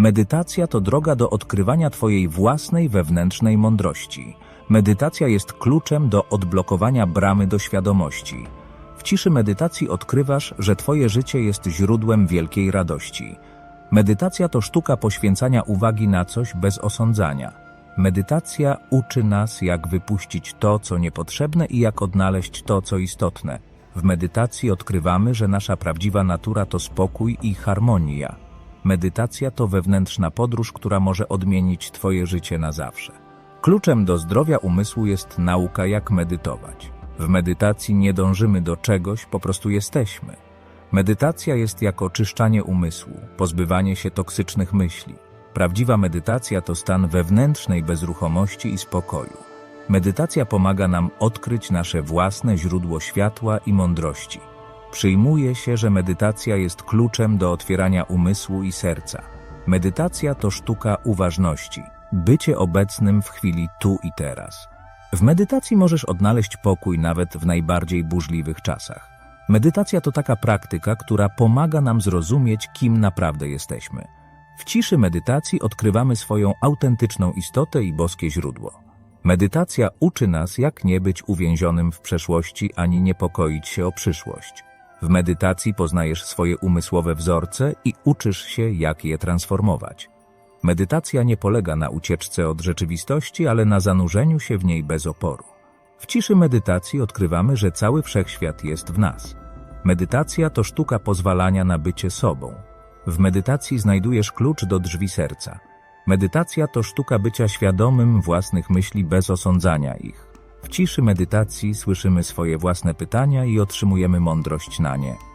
Medytacja to droga do odkrywania Twojej własnej wewnętrznej mądrości. Medytacja jest kluczem do odblokowania bramy do świadomości. W ciszy medytacji odkrywasz, że Twoje życie jest źródłem wielkiej radości. Medytacja to sztuka poświęcania uwagi na coś bez osądzania. Medytacja uczy nas, jak wypuścić to, co niepotrzebne i jak odnaleźć to, co istotne. W medytacji odkrywamy, że nasza prawdziwa natura to spokój i harmonia. Medytacja to wewnętrzna podróż, która może odmienić Twoje życie na zawsze. Kluczem do zdrowia umysłu jest nauka, jak medytować. W medytacji nie dążymy do czegoś, po prostu jesteśmy. Medytacja jest jak oczyszczanie umysłu, pozbywanie się toksycznych myśli. Prawdziwa medytacja to stan wewnętrznej bezruchomości i spokoju. Medytacja pomaga nam odkryć nasze własne źródło światła i mądrości. Przyjmuje się, że medytacja jest kluczem do otwierania umysłu i serca. Medytacja to sztuka uważności, bycie obecnym w chwili tu i teraz. W medytacji możesz odnaleźć pokój nawet w najbardziej burzliwych czasach. Medytacja to taka praktyka, która pomaga nam zrozumieć, kim naprawdę jesteśmy. W ciszy medytacji odkrywamy swoją autentyczną istotę i boskie źródło. Medytacja uczy nas, jak nie być uwięzionym w przeszłości ani niepokoić się o przyszłość. W medytacji poznajesz swoje umysłowe wzorce i uczysz się, jak je transformować. Medytacja nie polega na ucieczce od rzeczywistości, ale na zanurzeniu się w niej bez oporu. W ciszy medytacji odkrywamy, że cały wszechświat jest w nas. Medytacja to sztuka pozwalania na bycie sobą. W medytacji znajdujesz klucz do drzwi serca. Medytacja to sztuka bycia świadomym własnych myśli bez osądzania ich. W ciszy medytacji słyszymy swoje własne pytania i otrzymujemy mądrość na nie.